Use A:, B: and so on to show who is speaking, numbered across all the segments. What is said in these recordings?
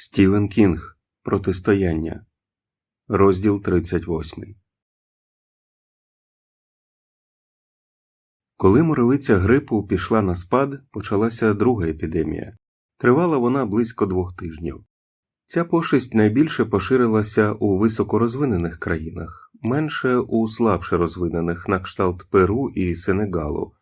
A: Стівен Кінг Протистояння. Розділ 38. Коли муровиця грипу пішла на спад, почалася друга епідемія. Тривала вона близько двох тижнів. Ця пошесть найбільше поширилася у високорозвинених країнах, менше у слабше розвинених на кшталт Перу і Сенегалу.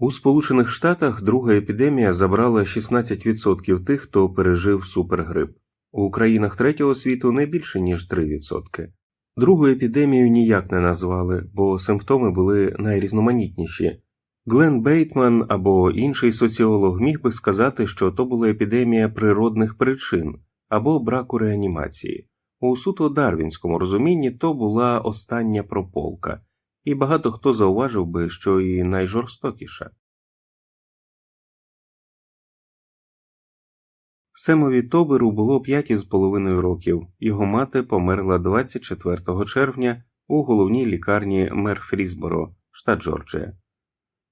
A: У Сполучених Штатах друга епідемія забрала 16% тих, хто пережив супергрип. У країнах третього світу не більше ніж 3%. Другу епідемію ніяк не назвали, бо симптоми були найрізноманітніші. Глен Бейтман або інший соціолог міг би сказати, що то була епідемія природних причин або браку реанімації. У суто дарвінському розумінні то була остання прополка, і багато хто зауважив би, що і найжорстокіша. Семові Тоберу було п'ять із половиною років, його мати померла 24 червня у головній лікарні Мерфрісборо, штат Джорджія.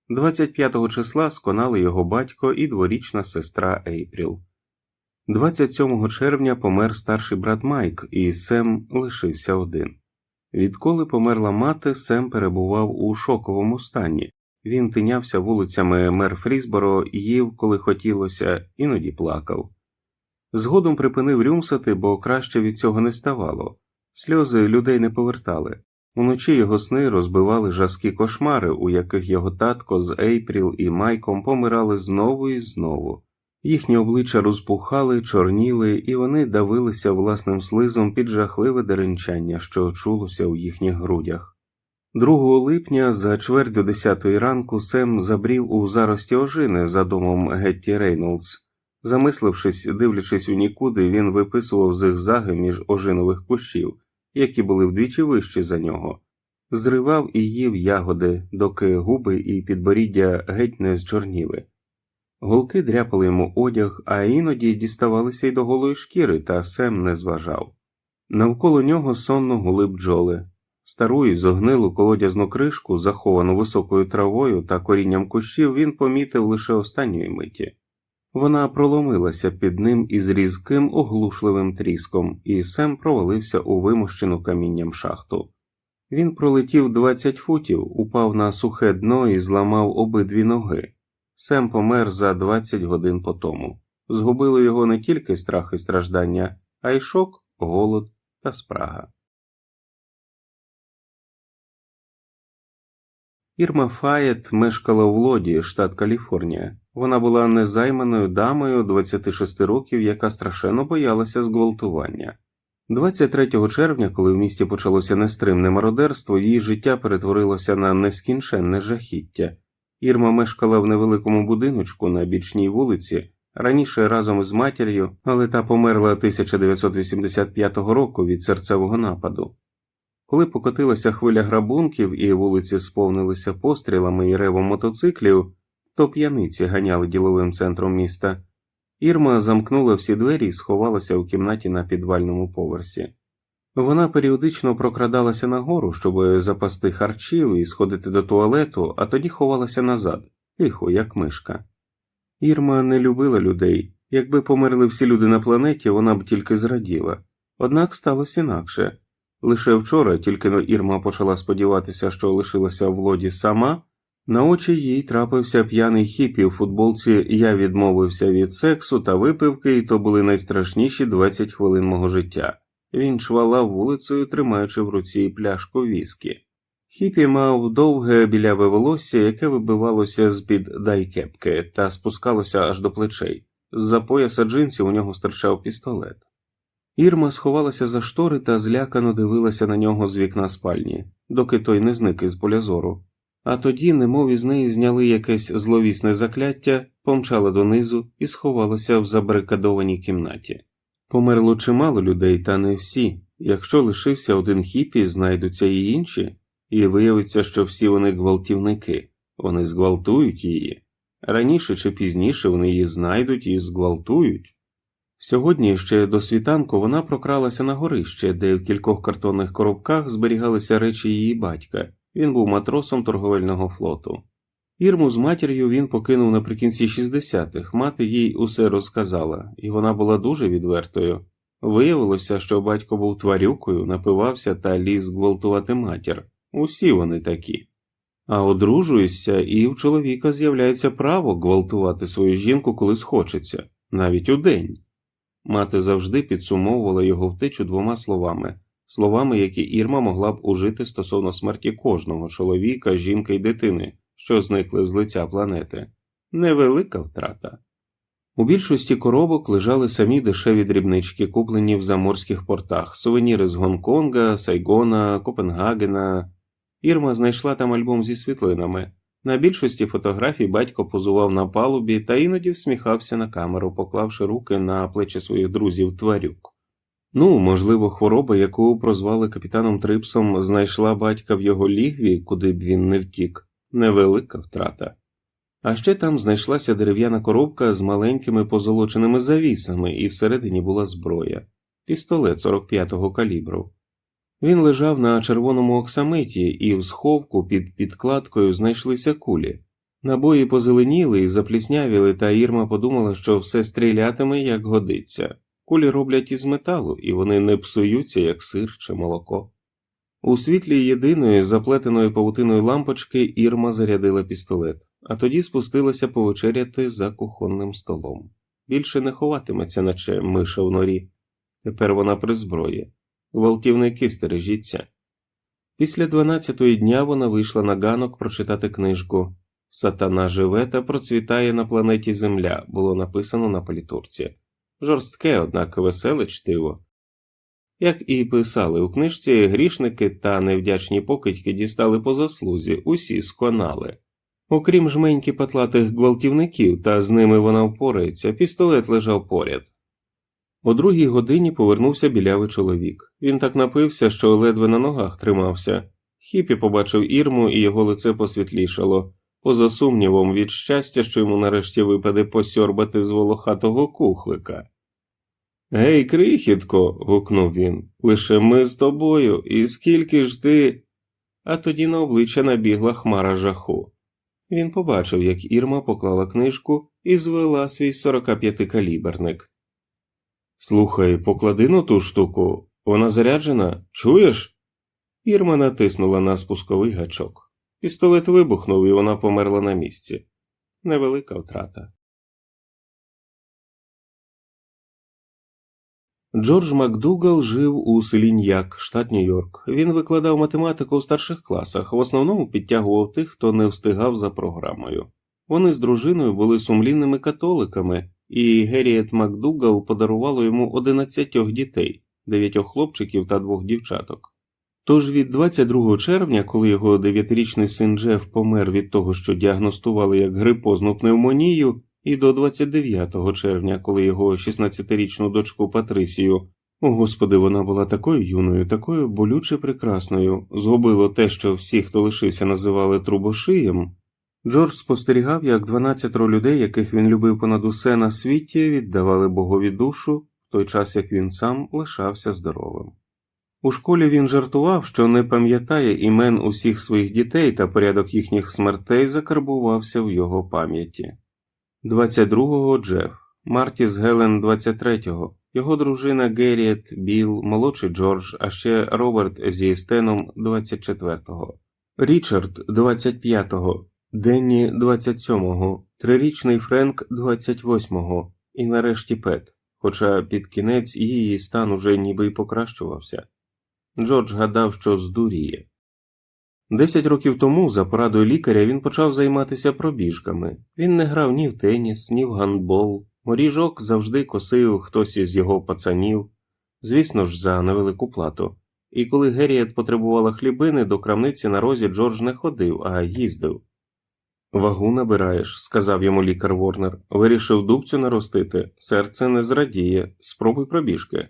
A: 25 числа сконали його батько і дворічна сестра Ейпріл. 27 червня помер старший брат Майк, і Сем лишився один. Відколи померла мати, Сем перебував у шоковому стані. Він тинявся вулицями Мерфрісборо, їв, коли хотілося, іноді плакав. Згодом припинив рюмсати, бо краще від цього не ставало. Сльози людей не повертали. Уночі його сни розбивали жаскі кошмари, у яких його татко з Ейпріл і Майком помирали знову і знову. Їхні обличчя розпухали, чорніли, і вони давилися власним слизом під жахливе деренчання, що чулося у їхніх грудях. 2 липня за чверть до 10 ранку Сем забрів у зарості ожини за домом Гетті Рейнолдс. Замислившись, дивлячись у нікуди, він виписував зигзаги між ожинових кущів, які були вдвічі вищі за нього, зривав і їв ягоди, доки губи і підборіддя геть не зчорніли. Голки дряпали йому одяг, а іноді діставалися й до голої шкіри, та Сем не зважав. Навколо нього сонно гули бджоли. Стару і зогнилу колодязну кришку, заховану високою травою та корінням кущів, він помітив лише останньої миті. Вона проломилася під ним із різким оглушливим тріском, і Сем провалився у вимощену камінням шахту. Він пролетів 20 футів, упав на сухе дно і зламав обидві ноги. Сем помер за 20 годин по тому. Згубило його не тільки страх і страждання, а й шок, голод та спрага. Ірма Фаєт мешкала в Лоді, штат Каліфорнія. Вона була незайманою дамою 26 років, яка страшенно боялася зґвалтування. 23 червня, коли в місті почалося нестримне мародерство, її життя перетворилося на нескінченне жахіття. Ірма мешкала в невеликому будиночку на бічній вулиці, раніше разом із матір'ю, але та померла 1985 року від серцевого нападу. Коли покотилася хвиля грабунків і вулиці сповнилися пострілами і ревом мотоциклів, то п'яниці ганяли діловим центром міста. Ірма замкнула всі двері і сховалася у кімнаті на підвальному поверсі. Вона періодично прокрадалася нагору, щоб запасти харчів і сходити до туалету, а тоді ховалася назад, тихо, як мишка. Ірма не любила людей. Якби померли всі люди на планеті, вона б тільки зраділа. Однак сталося інакше. Лише вчора, тільки но Ірма почала сподіватися, що лишилася в лоді сама, на очі їй трапився п'яний хіпі у футболці Я відмовився від сексу та випивки, і то були найстрашніші 20 хвилин мого життя. Він чвалав вулицею, тримаючи в руці пляшку віскі. Хіпі мав довге біляве волосся, яке вибивалося з під дайкепки та спускалося аж до плечей. З за пояса джинсів у нього стирчав пістолет. Ірма сховалася за штори та злякано дивилася на нього з вікна спальні, доки той не зник із поля зору. А тоді, немов із неї зняли якесь зловісне закляття, помчала донизу і сховалася в забарикадованій кімнаті. Померло чимало людей, та не всі. Якщо лишився один хіпі, знайдуться і інші, і виявиться, що всі вони гвалтівники, вони зґвалтують її. Раніше чи пізніше вони її знайдуть і зґвалтують. Сьогодні ще до світанку вона прокралася на горище, де в кількох картонних коробках зберігалися речі її батька. Він був матросом торговельного флоту. Ірму з матір'ю він покинув наприкінці 60-х, мати їй усе розказала, і вона була дуже відвертою. Виявилося, що батько був тварюкою, напивався та ліз гвалтувати матір. Усі вони такі. А одружуєшся, і в чоловіка з'являється право гвалтувати свою жінку, коли схочеться, навіть удень. Мати завжди підсумовувала його втечу двома словами словами, які Ірма могла б ужити стосовно смерті кожного чоловіка, жінки й дитини, що зникли з лиця планети. Невелика втрата. У більшості коробок лежали самі дешеві дрібнички, куплені в заморських портах, сувеніри з Гонконга, Сайгона, Копенгагена. Ірма знайшла там альбом зі світлинами. На більшості фотографій батько позував на палубі та іноді всміхався на камеру, поклавши руки на плечі своїх друзів тварюк. Ну, можливо, хвороба, яку прозвали капітаном Трипсом, знайшла батька в його лігві, куди б він не втік. Невелика втрата. А ще там знайшлася дерев'яна коробка з маленькими позолоченими завісами, і всередині була зброя пістолет 45-го калібру. Він лежав на червоному оксамиті, і в сховку під підкладкою знайшлися кулі. Набої позеленіли і запліснявіли, та Ірма подумала, що все стрілятиме, як годиться. Кулі роблять із металу, і вони не псуються, як сир чи молоко. У світлі єдиної заплетеної павутиною лампочки Ірма зарядила пістолет, а тоді спустилася повечеряти за кухонним столом. Більше не ховатиметься, наче миша в норі. Тепер вона при зброї. Гвалтівники стережіться. Після дванадцятої дня вона вийшла на ганок прочитати книжку Сатана живе та процвітає на планеті Земля було написано на політурці. Жорстке, однак веселе чтиво. Як і писали у книжці, грішники та невдячні покидьки дістали по заслузі, усі сконали. Окрім жменьки патлатих гвалтівників, та з ними вона впорається, пістолет лежав поряд. О другій годині повернувся білявий чоловік. Він так напився, що ледве на ногах тримався. Хіпі побачив ірму, і його лице посвітлішало, поза сумнівом від щастя, що йому нарешті випаде посьорбати з волохатого кухлика. Гей, крихітко. гукнув він. Лише ми з тобою, і скільки ж ти. А тоді на обличчя набігла хмара жаху. Він побачив, як Ірма поклала книжку і звела свій 45-каліберник. Слухай, поклади на ту штуку, вона заряджена, чуєш? Ірма натиснула на спусковий гачок. Пістолет вибухнув, і вона померла на місці. Невелика втрата. Джордж Макдугал жив у селі Ньяк, штат Нью-Йорк. Він викладав математику у старших класах, в основному підтягував тих, хто не встигав за програмою. Вони з дружиною були сумлінними католиками, і Геріет Макдугал подарувало йому 11 дітей, 9 хлопчиків та двох дівчаток. Тож від 22 червня, коли його дев'ятирічний син Джеф помер від того, що діагностували як грипозну пневмонію, і до 29 червня, коли його 16-річну дочку Патрисію, о господи, вона була такою юною, такою болюче прекрасною, згубило те, що всі, хто лишився, називали трубошиєм. Джордж спостерігав, як 12 людей, яких він любив понад усе на світі, віддавали Богові душу, в той час як він сам лишався здоровим. У школі він жартував, що не пам'ятає імен усіх своїх дітей та порядок їхніх смертей закарбувався в його пам'яті. 22-го Джеф, Мартіс Гелен 23-го, його дружина Герріет, Біл, молодший Джордж, а ще Роберт зі Стеном 24-го, Річард 25-го, Денні 27-го, трирічний Френк 28-го і нарешті Пет, хоча під кінець її стан уже ніби й покращувався. Джордж гадав, що здуріє. Десять років тому, за порадою лікаря, він почав займатися пробіжками. Він не грав ні в теніс, ні в гандбол. Моріжок завжди косив хтось із його пацанів, звісно ж, за невелику плату. І коли Геріет потребувала хлібини, до крамниці на розі Джордж не ходив, а їздив. Вагу набираєш, сказав йому лікар Ворнер. Вирішив дубцю наростити, серце не зрадіє, спробуй пробіжки.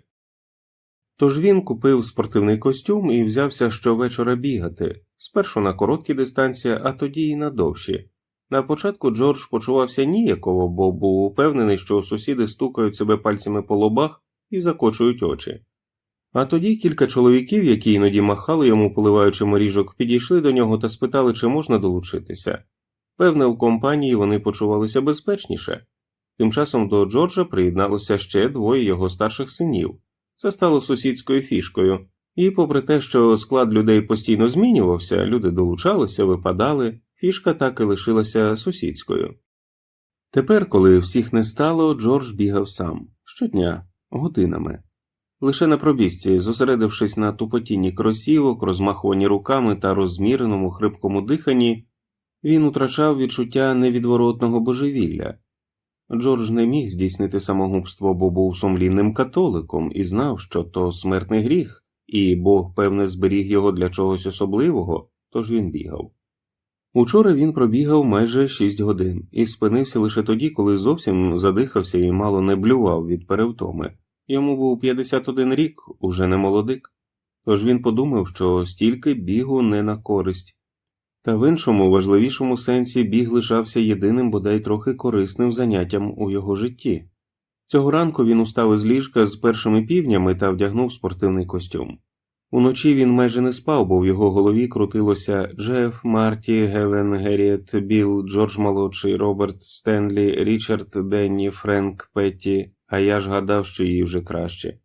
A: Тож він купив спортивний костюм і взявся щовечора бігати, спершу на короткі дистанції, а тоді й на довші. На початку Джордж почувався ніяково, бо був упевнений, що сусіди стукають себе пальцями по лобах і закочують очі. А тоді кілька чоловіків, які іноді махали йому, поливаючи моріжок, підійшли до нього та спитали, чи можна долучитися. Певне, в компанії вони почувалися безпечніше. Тим часом до Джорджа приєдналося ще двоє його старших синів. Це стало сусідською фішкою, і, попри те, що склад людей постійно змінювався, люди долучалися, випадали, фішка так і лишилася сусідською. Тепер, коли всіх не стало, Джордж бігав сам щодня, годинами. Лише на пробіжці, зосередившись на тупотінні кросівок, розмахуванні руками та розміреному хрипкому диханні, він утрачав відчуття невідворотного божевілля. Джордж не міг здійснити самогубство, бо був сумлінним католиком і знав, що то смертний гріх, і Бог, певне, зберіг його для чогось особливого, тож він бігав. Учора він пробігав майже шість годин і спинився лише тоді, коли зовсім задихався і мало не блював від перевтоми. Йому був 51 рік, уже не молодик. Тож він подумав, що стільки бігу не на користь. Та в іншому важливішому сенсі біг лишався єдиним бодай трохи корисним заняттям у його житті. Цього ранку він устав із ліжка з першими півнями та вдягнув спортивний костюм. Уночі він майже не спав, бо в його голові крутилося Джеф, Марті, Гелен, Герріет, Білл, Джордж Молодший, Роберт, Стенлі, Річард, Денні, Френк, Петті, а я ж гадав, що їй вже краще.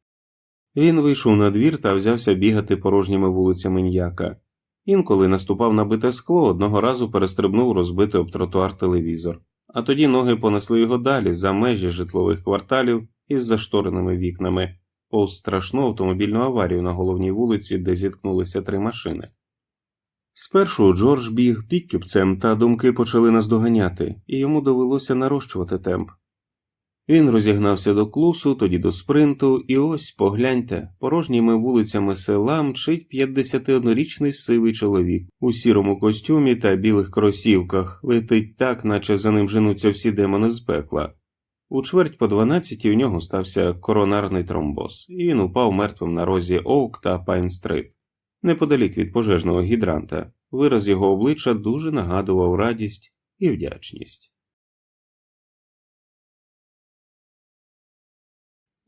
A: Він вийшов на двір та взявся бігати порожніми вулицями Ньяка. Інколи наступав на бите скло, одного разу перестрибнув розбитий об тротуар телевізор, а тоді ноги понесли його далі за межі житлових кварталів із заштореними вікнами, повз страшну автомобільну аварію на головній вулиці, де зіткнулися три машини. Спершу Джордж біг підтюпцем, та думки почали наздоганяти, і йому довелося нарощувати темп. Він розігнався до клусу, тоді до спринту, і ось погляньте, порожніми вулицями села мчить 51-річний сивий чоловік у сірому костюмі та білих кросівках, летить так, наче за ним женуться всі демони з пекла. У чверть по 12 у нього стався коронарний тромбоз, і він упав мертвим на розі Оук та Пайн-стрит. Неподалік від пожежного гідранта, вираз його обличчя дуже нагадував радість і вдячність.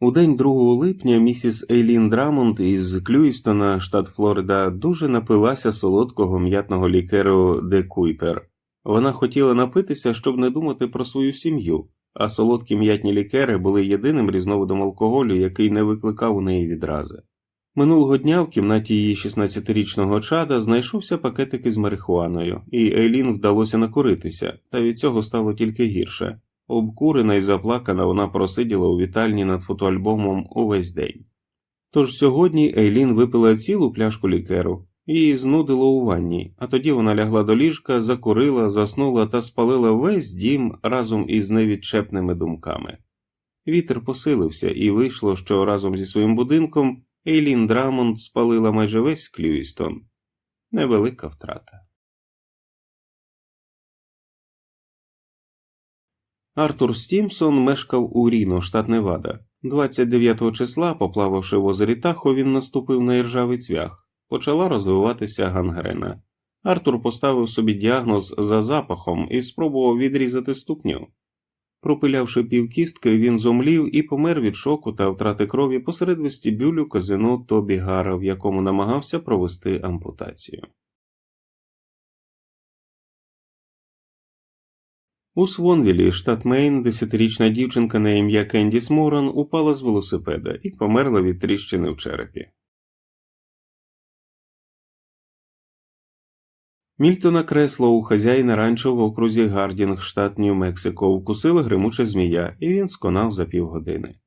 A: У день 2 липня місіс Ейлін Драмонд із Клюїстона, штат Флорида, дуже напилася солодкого м'ятного лікеру Де Куйпер. Вона хотіла напитися, щоб не думати про свою сім'ю, а солодкі м'ятні лікери були єдиним різновидом алкоголю, який не викликав у неї відрази. Минулого дня в кімнаті її 16-річного чада знайшовся пакетик із марихуаною, і Ейлін вдалося накуритися, та від цього стало тільки гірше. Обкурена і заплакана вона просиділа у вітальні над фотоальбомом увесь день. Тож сьогодні Ейлін випила цілу пляшку лікеру, її знудило у ванні, а тоді вона лягла до ліжка, закурила, заснула та спалила весь дім разом із невідчепними думками. Вітер посилився, і вийшло, що разом зі своїм будинком Ейлін Драмонд спалила майже весь Клюїстон. Невелика втрата. Артур Стімсон мешкав у Ріно, штат Невада. 29 числа, поплававши в озері Тахо, він наступив на іржавий цвях. Почала розвиватися гангрена. Артур поставив собі діагноз за запахом і спробував відрізати ступню. Пропилявши півкістки, він зомлів і помер від шоку та втрати крові посеред вестибюлю казино Тобі Гара, в якому намагався провести ампутацію. У Свонвілі, штат Мейн, десятирічна дівчинка на ім'я Кендіс Моран упала з велосипеда і померла від тріщини в черепі. Мільтона Креслоу, хазяїна ранчо в окрузі Гардінг, штат Нью-Мексико, вкусила гримуча змія, і він сконав за півгодини.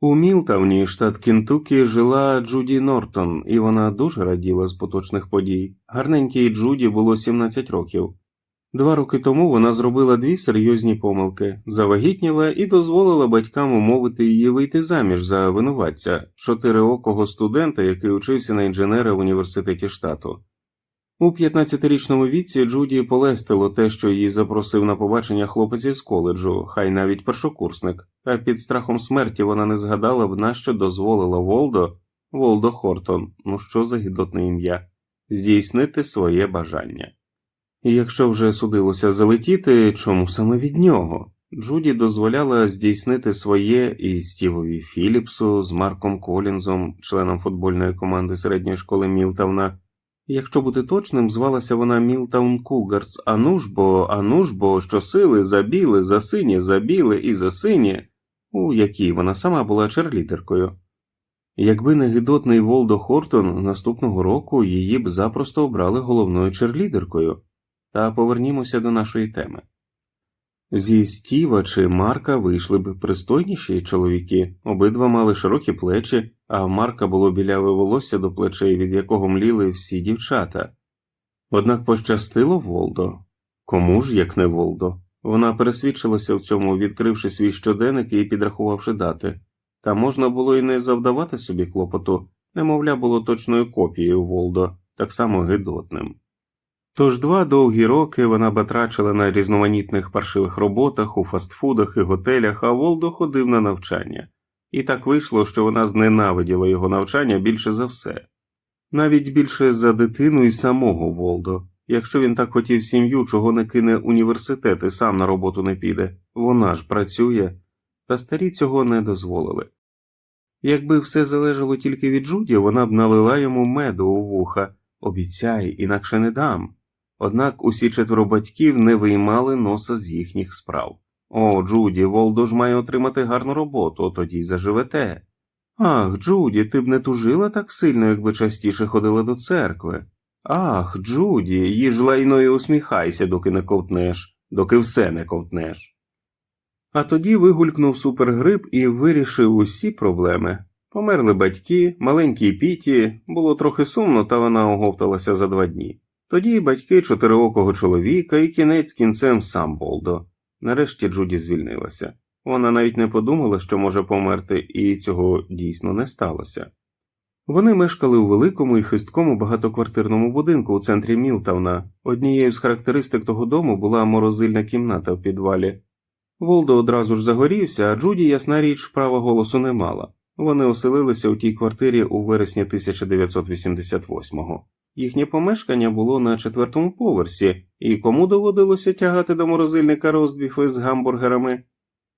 A: У Мілтауні, штат Кентукі, жила Джуді Нортон, і вона дуже раділа з поточних подій. Гарненькій Джуді було 17 років. Два роки тому вона зробила дві серйозні помилки, завагітніла і дозволила батькам умовити її вийти заміж за винуватця, чотириокого студента, який учився на інженера в університеті штату. У 15-річному віці Джуді полестило те, що її запросив на побачення хлопець із коледжу, хай навіть першокурсник, а під страхом смерті вона не згадала б, нащо дозволила Волдо, Волдо Хортон, ну що за гідотне ім'я, здійснити своє бажання. І якщо вже судилося залетіти, чому саме від нього? Джуді дозволяла здійснити своє і Стівові Філіпсу з Марком Колінзом, членом футбольної команди середньої школи Мілтавна, Якщо бути точним, звалася вона Мілтаун Кугарс, ану ж бо, ану ж бо, що сили за біле, за синє, за біле і за синє, у якій вона сама була черлідеркою. Якби не гидотний Волдо Хортон, наступного року її б запросто обрали головною черлідеркою. Та повернімося до нашої теми. Зі Стіва чи Марка вийшли б пристойніші чоловіки, обидва мали широкі плечі, а в Марка було біляве волосся до плечей, від якого мліли всі дівчата. Однак пощастило Волдо. Кому ж, як не Волдо? Вона пересвідчилася в цьому, відкривши свій щоденник і підрахувавши дати. Та можна було і не завдавати собі клопоту, немовля було точною копією Волдо, так само гидотним. Тож два довгі роки вона батрачила на різноманітних паршивих роботах, у фастфудах і готелях, а Волдо ходив на навчання. І так вийшло, що вона зненавиділа його навчання більше за все. Навіть більше за дитину і самого Волдо. Якщо він так хотів сім'ю, чого не кине університет і сам на роботу не піде, вона ж працює, та старі цього не дозволили. Якби все залежало тільки від Джуді, вона б налила йому меду у вуха обіцяй, інакше не дам. Однак усі четверо батьків не виймали носа з їхніх справ. О, Джуді, Волдо ж має отримати гарну роботу, тоді й заживете. Ах, Джуді, ти б не тужила так сильно, якби частіше ходила до церкви. Ах, Джуді, їж лайно і усміхайся, доки не ковтнеш, доки все не ковтнеш. А тоді вигулькнув супергрип і вирішив усі проблеми. Померли батьки, маленькій піті, було трохи сумно, та вона оговталася за два дні. Тоді батьки чотириокого чоловіка і кінець кінцем сам Волдо. Нарешті Джуді звільнилася. Вона навіть не подумала, що може померти, і цього дійсно не сталося. Вони мешкали у великому і хисткому багатоквартирному будинку у центрі Мілтауна. Однією з характеристик того дому була морозильна кімната в підвалі. Волдо одразу ж загорівся, а Джуді, ясна річ, права голосу не мала. Вони оселилися у тій квартирі у вересні 1988-го. Їхнє помешкання було на четвертому поверсі, і кому доводилося тягати до морозильника розбіфи з гамбургерами?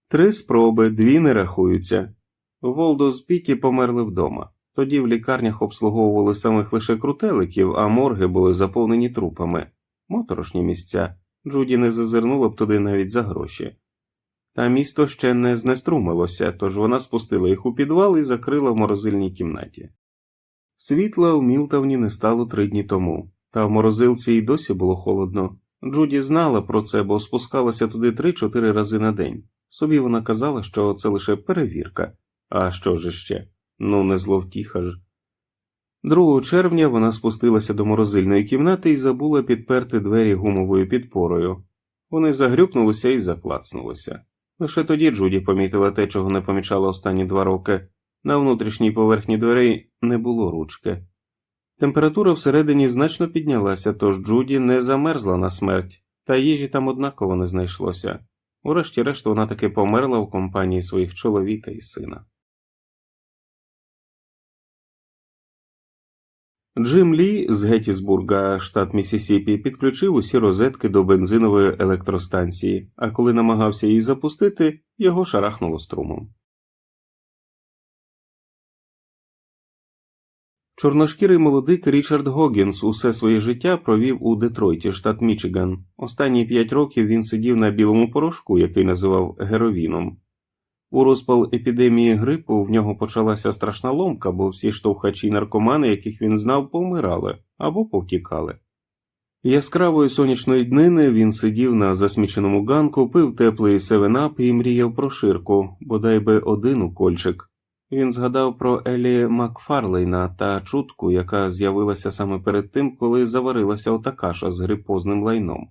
A: Три спроби, дві не рахуються. Волдо з Піті померли вдома. Тоді в лікарнях обслуговували самих лише крутеликів, а морги були заповнені трупами. Моторошні місця. Джуді не зазирнула б туди навіть за гроші. Та місто ще не знеструмилося, тож вона спустила їх у підвал і закрила в морозильній кімнаті. Світла у Мілтавні не стало три дні тому, та в морозилці й досі було холодно. Джуді знала про це, бо спускалася туди три-чотири рази на день. Собі вона казала, що це лише перевірка. А що ж ще? Ну, не зловтіха ж. 2 червня вона спустилася до морозильної кімнати і забула підперти двері гумовою підпорою. Вони загрюкнулися і заклацнулися. Лише тоді Джуді помітила те, чого не помічала останні два роки. На внутрішній поверхні дверей не було ручки. Температура всередині значно піднялася, тож Джуді не замерзла на смерть, та їжі там однаково не знайшлося. Урешті-решт вона таки померла в компанії своїх чоловіка і сина. Джим Лі з Геттісбурга, штат Міссісіпі, підключив усі розетки до бензинової електростанції, а коли намагався її запустити, його шарахнуло струмом. Чорношкірий молодик Річард Гогінс усе своє життя провів у Детройті, штат Мічиган. Останні п'ять років він сидів на білому порошку, який називав геровіном. У розпал епідемії грипу в нього почалася страшна ломка, бо всі штовхачі наркомани, яких він знав, помирали або повтікали. Яскравої сонячної днини він сидів на засміченому ганку, пив теплий севенап і мріяв про ширку, бодай би один укольчик. Він згадав про Елі Макфарлейна та чутку, яка з'явилася саме перед тим, коли заварилася ота каша з грипозним лайном.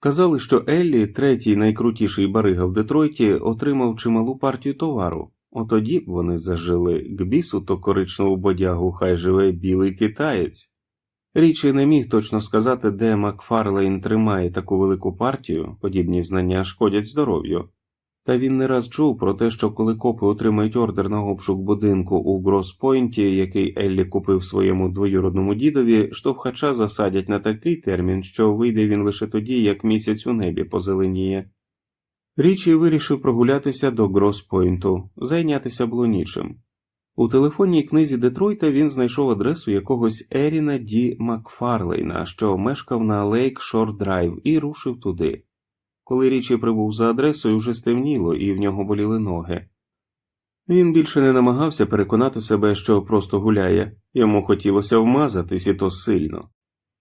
A: Казали, що Еллі, третій найкрутіший барига в Детройті, отримав чималу партію товару. Отоді б вони зажили к бісу то коричневу бодягу, хай живе білий китаєць. Річі не міг точно сказати, де Макфарлейн тримає таку велику партію, подібні знання шкодять здоров'ю. Та він не раз чув про те, що коли копи отримають ордер на обшук будинку у Гроспойнті, який Еллі купив своєму двоюродному дідові, штовхача засадять на такий термін, що вийде він лише тоді, як місяць у небі позеленіє. Річі вирішив прогулятися до Гроспойнту, зайнятися було нічим. У телефонній книзі Детройта він знайшов адресу якогось Еріна Ді Макфарлейна, що мешкав на Лейк Шор Драйв, і рушив туди. Коли річі прибув за адресою, вже стемніло, і в нього боліли ноги. Він більше не намагався переконати себе, що просто гуляє, йому хотілося вмазатись і то сильно.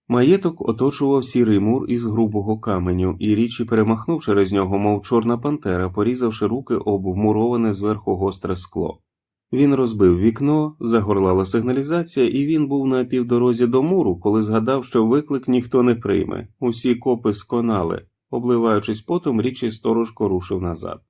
A: Маєток оточував сірий мур із грубого каменю, і річі перемахнув через нього, мов чорна пантера, порізавши руки об вмуроване зверху гостре скло. Він розбив вікно, загорлала сигналізація, і він був на півдорозі до муру, коли згадав, що виклик ніхто не прийме, усі копи сконали. Обливаючись потом, річі сторожко рушив назад.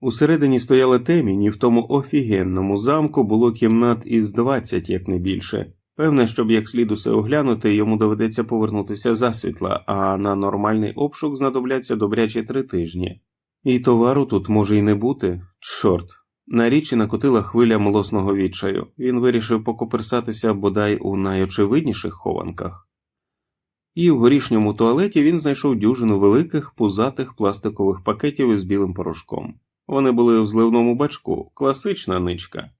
A: Усередині стояла темінь, і в тому офігенному замку було кімнат із двадцять, як не більше. Певне, щоб як слід усе оглянути, йому доведеться повернутися засвітла, а на нормальний обшук знадобляться добрячі три тижні. І товару тут може й не бути. Чорт. На річі накотила хвиля млосного відчаю. Він вирішив покоперсатися бодай у найочевидніших хованках. І в горішньому туалеті він знайшов дюжину великих пузатих пластикових пакетів із білим порошком. Вони були в зливному бачку, класична ничка.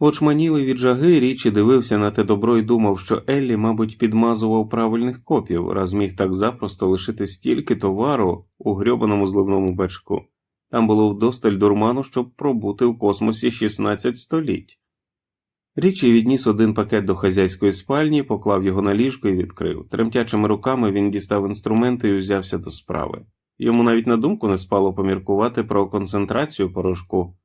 A: Очманілий від жаги річі дивився на те добро і думав, що Еллі, мабуть, підмазував правильних копів, раз міг так запросто лишити стільки товару у грьобаному зливному бачку. Там було вдосталь дурману, щоб пробути в космосі 16 століть. Річі відніс один пакет до хазяйської спальні, поклав його на ліжко і відкрив. Тремтячими руками він дістав інструменти і узявся до справи. Йому навіть на думку не спало поміркувати про концентрацію порошку.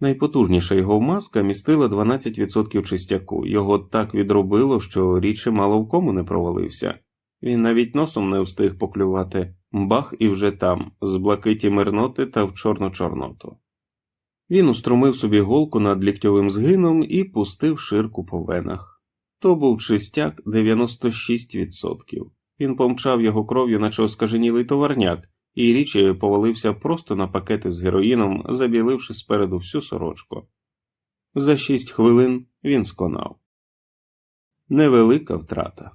A: Найпотужніша його маска містила 12% чистяку, його так відробило, що річі мало в кому не провалився. Він навіть носом не встиг поклювати, бах і вже там, з блакиті мирноти та в чорну чорноту. Він устромив собі голку над ліктьовим згином і пустив ширку по венах. То був чистяк 96%. Він помчав його кров'ю, наче оскаженілий товарняк, і річі повалився просто на пакети з героїном, забіливши спереду всю сорочку. За шість хвилин він сконав. Невелика втрата.